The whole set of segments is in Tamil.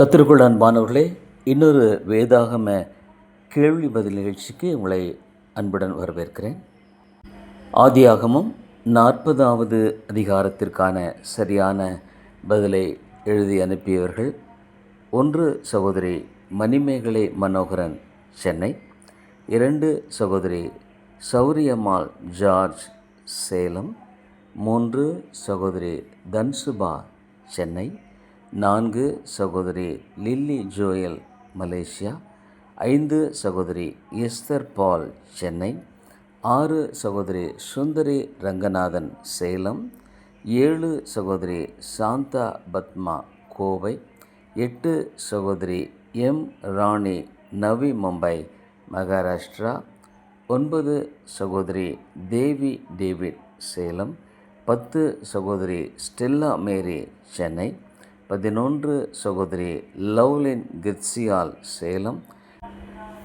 கத்திற்குள் அன்பானவர்களே இன்னொரு வேதாகம கேள்வி பதில் நிகழ்ச்சிக்கு உங்களை அன்புடன் வரவேற்கிறேன். ஆதியாகமும் நாற்பதாவது அதிகாரத்திற்கான சரியான பதிலை எழுதி அனுப்பியவர்கள் ஒன்று சகோதரி மணிமேகலை மனோகரன் சென்னை. இரண்டு சகோதரி சௌரியம்மாள் ஜார்ஜ் சேலம். மூன்று சகோதரி தன்சுபா சென்னை. நான்கு சகோதரி லில்லி ஜோயல் மலேசியா. ஐந்து சகோதரி எஸ்தர் பால் சென்னை. ஆறு சகோதரி சுந்தரி ரங்கநாதன் சேலம். ஏழு சகோதரி சாந்தா பத்மா கோவை. எட்டு சகோதரி எம் ராணி நவி மும்பை மகாராஷ்டிரா. ஒன்பது சகோதரி தேவி டேவிட் சேலம். பத்து சகோதரி ஸ்டெல்லா மேரி சென்னை. பதினொன்று சகோதரி லவ்லின் கிர்சியால் சேலம்.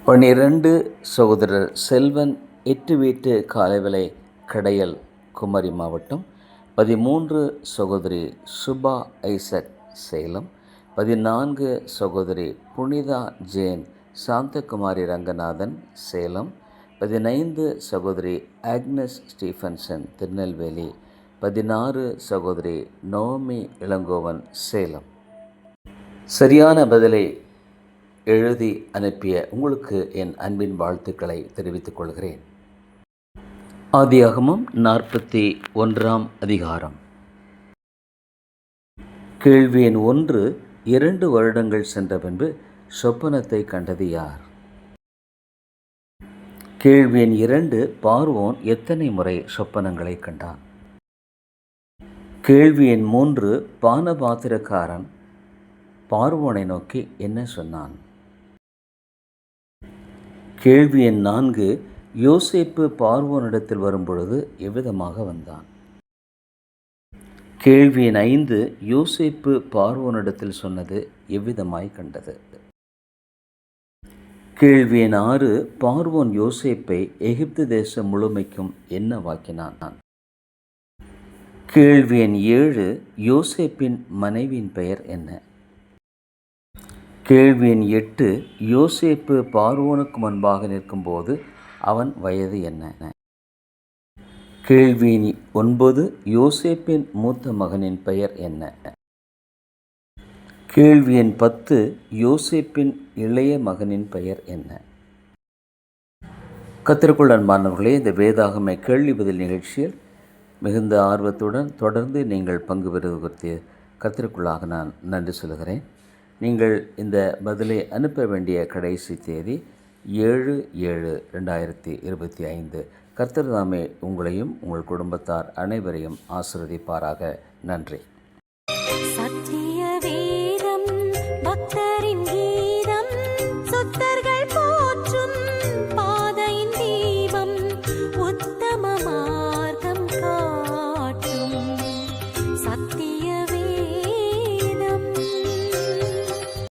பன்னிரண்டு சகோதரர் செல்வன் எட்டு வீட்டு காலைவிலை கடையல் குமரி மாவட்டம். பதிமூன்று சகோதரி சுபா ஐசக் சேலம். பதினான்கு சகோதரி புனிதா ஜேன் சாந்தகுமாரி ரங்கநாதன் சேலம். பதினைந்து சகோதரி ஆக்னஸ் ஸ்டீஃபன்சன் திருநெல்வேலி பதினாறு சகோதரி நோமி இளங்கோவன் சேலம். சரியான பதிலை எழுதி அனுப்பிய உங்களுக்கு என் அன்பின் வாழ்த்துக்களை தெரிவித்துக் கொள்கிறேன். ஆதியாகமும் நாற்பத்தி ஒன்றாம் அதிகாரம். கேள்வி எண் ஒன்று இரண்டு வருடங்கள் சென்ற பின்பு சொப்பனத்தை கண்டது யார்? கேள்வி எண் இரண்டு பார்வோன் எத்தனை முறை சொப்பனங்களை கண்டான்? கேள்வி எண் மூன்று பானபாத்திரக்காரன் பார்வோனை நோக்கி என்ன சொன்னான்? கேள்வி எண் நான்கு யோசேப்பு பார்வோனிடத்தில் வரும்பொழுது எவ்விதமாக வந்தான்? கேள்வி எண் ஐந்து யோசேப்பு பார்வோனிடத்தில் சொன்னது எவ்விதமாய் கண்டது? கேள்வி எண் ஆறு பார்வோன் யோசேப்பை எகிப்து தேசம் முழுமைக்கும் என்ன வாக்கினான்? கேள்வி எண் ஏழு யோசேப்பின் மனைவியின் பெயர் என்ன? கேள்வி எண் எட்டு யோசேப்பு பார்வோனுக்கு முன்பாக நிற்கும்போது அவன் வயது என்ன? கேள்வி எண் ஒன்பது யோசேப்பின் மூத்த மகனின் பெயர் என்ன? கேள்வி எண் பத்து யோசேப்பின் இளைய மகனின் பெயர் என்ன? கத்திற்குள் அன்பானவர்களே இந்த வேதாகமை கேள்வி பதில் நிகழ்ச்சியில் மிகுந்த ஆர்வத்துடன் தொடர்ந்து நீங்கள் பங்கு பெறுவது குறித்து கத்திற்குள்ளாக நான் நன்றி சொல்கிறேன் நீங்கள் இந்த பதிலை அனுப்ப வேண்டிய கடைசி தேதி ஏழு ஏழு ரெண்டாயிரத்தி இருபத்தி ஐந்து. கர்த்தர் தாமே உங்களையும் உங்கள் குடும்பத்தார் அனைவரையும் ஆசிர்வதிப்பாராக. நன்றி.